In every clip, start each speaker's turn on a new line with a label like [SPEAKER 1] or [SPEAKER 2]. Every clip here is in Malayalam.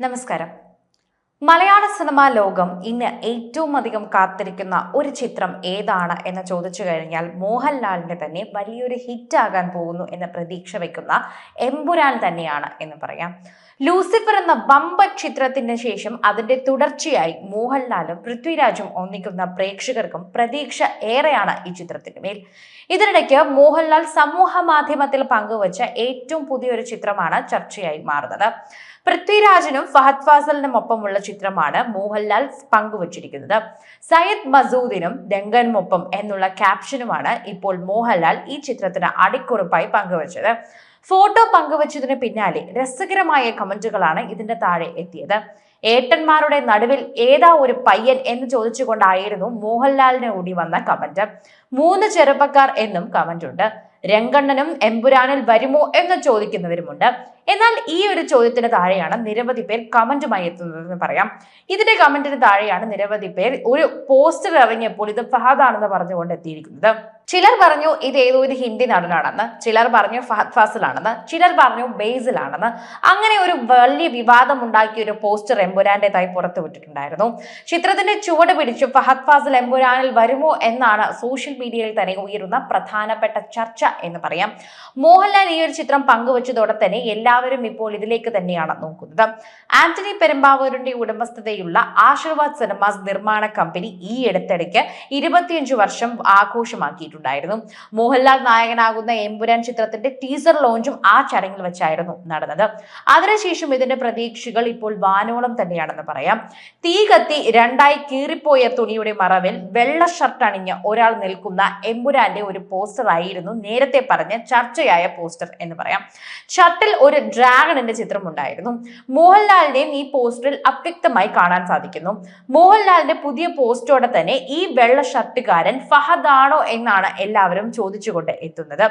[SPEAKER 1] നമസ്കാരം. മലയാള സിനിമാ ലോകം ഇന്ന് ഏറ്റവും അധികം കാത്തിരിക്കുന്ന ഒരു ചിത്രം ഏതാണ് എന്ന് ചോദിച്ചു കഴിഞ്ഞാൽ മോഹൻലാലിന്റെ തന്നെ വലിയൊരു ഹിറ്റ് ആകാൻ പോകുന്നു എന്ന പ്രതീക്ഷ വെക്കുന്ന എമ്പുരാൻ തന്നെയാണ് എന്ന് പറയാം. ലൂസിഫർ എന്ന ബമ്പർ ചിത്രത്തിന് ശേഷം അതിന്റെ തുടർച്ചയായി മോഹൻലാലും പൃഥ്വിരാജും ഒന്നിക്കുന്ന പ്രേക്ഷകർക്കും പ്രതീക്ഷ ഏറെയാണ് ഈ ചിത്രത്തിന് മേൽ. ഇതിനിടയ്ക്ക് മോഹൻലാൽ സമൂഹ മാധ്യമത്തിൽ പങ്കുവച്ച ഏറ്റവും പുതിയൊരു ചിത്രമാണ് ചർച്ചയായി മാറുന്നത്. പൃഥ്വിരാജിനും ഫഹദ് ഫാസലിനും ഒപ്പമുള്ള ചിത്രമാണ് മോഹൻലാൽ പങ്കുവച്ചിരിക്കുന്നത്. സയ്യദ് മസൂദിനും ഡെങ്കനുമൊപ്പം എന്നുള്ള ക്യാപ്ഷനുമാണ് ഇപ്പോൾ മോഹൻലാൽ ഈ ചിത്രത്തിന് അടിക്കുറിപ്പായി പങ്കുവച്ചത്. ഫോട്ടോ പങ്കുവച്ചതിന് പിന്നാലെ രസകരമായ കമന്റുകളാണ് ഇതിന്റെ താഴെ എത്തിയത്. ഏട്ടന്മാരുടെ നടുവിൽ ഏതാ ഒരു പയ്യൻ എന്ന് ചോദിച്ചുകൊണ്ടായിരുന്നു മോഹൻലാലിന് കൂടി വന്ന കമന്റ്. മൂന്ന് ചെറുപ്പക്കാർ എന്നും കമന്റ് ഉണ്ട് രംഗണ്ണനും എമ്പുരാനിൽ വരുമോ എന്ന് ചോദിക്കുന്നവരുമുണ്ട്. എന്നാൽ ഈ ഒരു ചോദ്യത്തിന് താഴെയാണ് നിരവധി പേർ കമന്റുമായി എത്തുന്നതെന്ന് പറയാം. ഇതിന്റെ കമന്റിന് താഴെയാണ് നിരവധി പേർ ഒരു പോസ്റ്റർ ഇറങ്ങിയപ്പോൾ ഇത് ഫഹദാണെന്ന് പറഞ്ഞുകൊണ്ട് എത്തിയിരിക്കുന്നത്. ചിലർ പറഞ്ഞു ഇത് ഏതോ ഒരു ഹിന്ദി നടനാണെന്ന് ചിലർ പറഞ്ഞു ഫഹദ് ഫാസിലാണെന്ന് ചിലർ പറഞ്ഞു ബേസിലാണെന്ന്. അങ്ങനെ ഒരു വലിയ വിവാദം ഉണ്ടാക്കിയ ഒരു പോസ്റ്റർ എമ്പുരാന്റേതായി പുറത്തുവിട്ടിട്ടുണ്ടായിരുന്നു ചിത്രത്തിന്റെ ചുവട് പിടിച്ചു ഫഹദ് ഫാസിൽ എമ്പുരാനിൽ വരുമോ എന്നാണ് സോഷ്യൽ മീഡിയയിൽ തന്നെ ഉയരുന്ന പ്രധാനപ്പെട്ട ചർച്ച എന്ന് പറയാം. മോഹൻലാൽ ഈ ഒരു ചിത്രം പങ്കുവച്ചതോടെ തന്നെ എല്ലാവരും ഇപ്പോൾ ഇതിലേക്ക് തന്നെയാണ് നോക്കുന്നത്. ആന്റണി പെരുമ്പാവൂരിന്റെ ഉടമസ്ഥതയുള്ള ആശീർവാദ് സിനിമാസ് നിർമ്മാണ കമ്പനി ഈ അടുത്തിടയ്ക്ക് ഇരുപത്തിയഞ്ച് വർഷം ആഘോഷമാക്കിയിട്ടുണ്ടായിരുന്നു. മോഹൻലാൽ നായകനാകുന്ന എമ്പുരാൻ ചിത്രത്തിന്റെ ടീസർ ലോഞ്ചും ആ ചടങ്ങിൽ വെച്ചായിരുന്നു നടന്നത്. അതിനുശേഷം ഇതിന്റെ പ്രതീക്ഷകൾ ഇപ്പോൾ വാനോളം തന്നെയാണെന്ന് പറയാം. തീ കത്തി രണ്ടായി കീറിപ്പോയ തുണിയുടെ മറവിൽ വെള്ള ഷർട്ട് അണിഞ്ഞ് ഒരാൾ നിൽക്കുന്ന എമ്പുരാന്റെ ഒരു പോസ്റ്റർ ആയിരുന്നു നേരത്തെ പറഞ്ഞ ചർച്ചയായ പോസ്റ്റർ എന്ന് പറയാം. ഷർട്ടിൽ ഒരു ഡ്രാഗണിന്റെ ചിത്രം ഉണ്ടായിരുന്നു മോഹൻലാലിന്റെയും ഈ പോസ്റ്ററിൽ അവ്യക്തമായി കാണാൻ സാധിക്കുന്നു. മോഹൻലാലിന്റെ പുതിയ പോസ്റ്റോടെ തന്നെ ഈ വെള്ള ഷർട്ടുകാരൻ ഫഹദാണോ എന്നാണ് എല്ലാവരും ചോദിച്ചുകൊണ്ട് എത്തുന്നത്.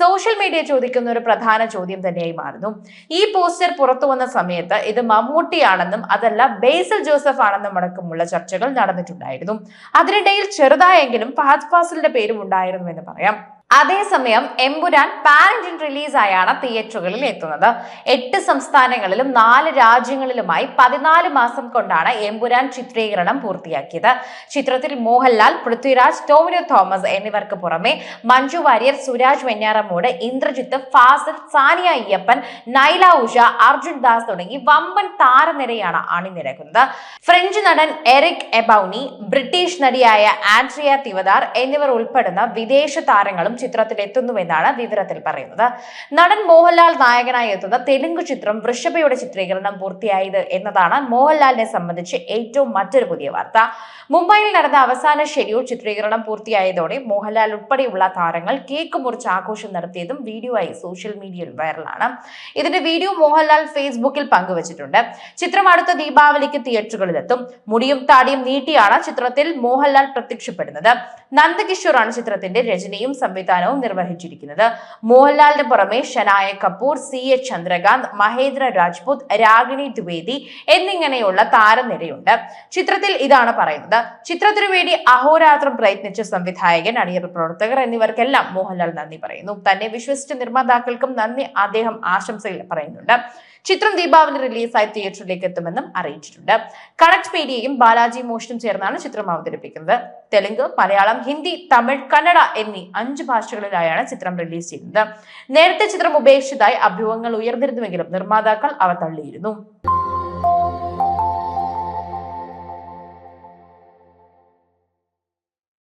[SPEAKER 1] സോഷ്യൽ മീഡിയ ചോദിക്കുന്ന ഒരു പ്രധാന ചോദ്യം തന്നെയായി മാറുന്നു. ഈ പോസ്റ്റർ പുറത്തു വന്ന സമയത്ത് ഇത് മമ്മൂട്ടിയാണെന്നും അതല്ല ബേസൽ ജോസഫ് ആണെന്നും അടക്കമുള്ള ചർച്ചകൾ നടന്നിട്ടുണ്ടായിരുന്നു. അതിനിടയിൽ ചെറുതായെങ്കിലും ഫഹദ് ഫാസിലിന്റെ പേരും ഉണ്ടായിരുന്നു എന്ന് പറയാം. അതേസമയം എമ്പുരാൻ പാരന്റിൻ റിലീസായാണ് തിയേറ്ററുകളിൽ എത്തുന്നത്. എട്ട് സംസ്ഥാനങ്ങളിലും നാല് രാജ്യങ്ങളിലുമായി പതിനാല് മാസം കൊണ്ടാണ് എമ്പുരാൻ ചിത്രീകരണം പൂർത്തിയാക്കിയത്. ചിത്രത്തിൽ മോഹൻലാൽ പൃഥ്വിരാജ് ടോമിനോ തോമസ് എന്നിവർക്ക് പുറമെ മഞ്ജു വാര്യർ സുരാജ് വെഞ്ഞാറമ്മൂട് ഇന്ദ്രജിത്ത് ഫാസിൽ സാനിയ അയ്യപ്പൻ നൈല ഉഷ അർജുൻ ദാസ് തുടങ്ങി വമ്പൻ താരനിരയാണ് അണിനിരക്കുന്നത്. ഫ്രഞ്ച് നടൻ എറിക് എബൌനി ബ്രിട്ടീഷ് നടിയായ ആൻഡ്രിയ തിവദാർ എന്നിവർ ഉൾപ്പെടുന്ന വിദേശ താരങ്ങളും ചിത്രത്തിൽ എത്തുന്നുവെന്നാണ് വിവരത്തിൽ പറയുന്നത്. നടൻ മോഹൻലാൽ നായകനായി എത്തുന്ന തെലുങ്ക് ചിത്രം വൃഷഭയുടെ ചിത്രീകരണം പൂർത്തിയായത് എന്നതാണ് മോഹൻലാലിനെ സംബന്ധിച്ച് ഏറ്റവും മറ്റൊരു പുതിയ വാർത്ത. മുംബൈയിൽ നടന്ന അവസാന ഷെഡ്യൂൾ ചിത്രീകരണം പൂർത്തിയായതോടെ മോഹൻലാൽ ഉൾപ്പെടെയുള്ള താരങ്ങൾ കേക്ക് മുറിച്ച് ആഘോഷം നടത്തിയതും വീഡിയോ ആയി സോഷ്യൽ മീഡിയയിൽ വൈറലാണ്. ഇതിന്റെ വീഡിയോ മോഹൻലാൽ ഫേസ്ബുക്കിൽ പങ്കുവച്ചിട്ടുണ്ട്. ചിത്രം അടുത്ത ദീപാവലിക്ക് തിയേറ്ററുകളിലെത്തും. മുടിയും താടിയും നീട്ടിയാണ് ചിത്രത്തിൽ മോഹൻലാൽ പ്രത്യക്ഷപ്പെടുന്നത്. നന്ദകിഷോറാണ് ചിത്രത്തിന്റെ രചനയും സംവിധാനവും നിർവഹിച്ചിരിക്കുന്നത്. മോഹൻലാലിന് പുറമെ ഷനായ കപൂർ സി എച്ച് ചന്ദ്രകാന്ത് മഹേന്ദ്ര രാജ്പുത് രാഗിണി ദ്വിവേദി എന്നിങ്ങനെയുള്ള താരനിരയുണ്ട്. ചിത്രത്തിൽ ഇതാണ് പറയുന്നത്. ചിത്രത്തിനു വേണ്ടി അഹോരാത്രം പ്രയത്നിച്ച സംവിധായകൻ അണിയർ പ്രവർത്തകർ എന്നിവർക്കെല്ലാം മോഹൻലാൽ നന്ദി പറയുന്നു. തന്നെ വിശ്വസിച്ച നിർമ്മാതാക്കൾക്കും നന്ദി അദ്ദേഹം ആശംസകൾ പറയുന്നുണ്ട്. ചിത്രം ദീപാവലി റിലീസായി തിയേറ്ററിലേക്ക് എത്തുമെന്നും അറിയിച്ചിട്ടുണ്ട്. കണക്ട് മീഡിയയും ബാലാജി മോഷനും ചേർന്നാണ് ചിത്രം അവതരിപ്പിക്കുന്നത്. തെലുങ്ക് മലയാളം ഹിന്ദി തമിഴ് കന്നഡ എന്നീ അഞ്ച് ഭാഷകളിലായാണ് ചിത്രം റിലീസ് ചെയ്യുന്നത് നേരത്തെ ചിത്രം ഉപേക്ഷിച്ചതായി അഭ്യൂഹങ്ങൾ ഉയർന്നിരുന്നുവെങ്കിലും നിർമ്മാതാക്കൾ അവ തള്ളിയിരുന്നു.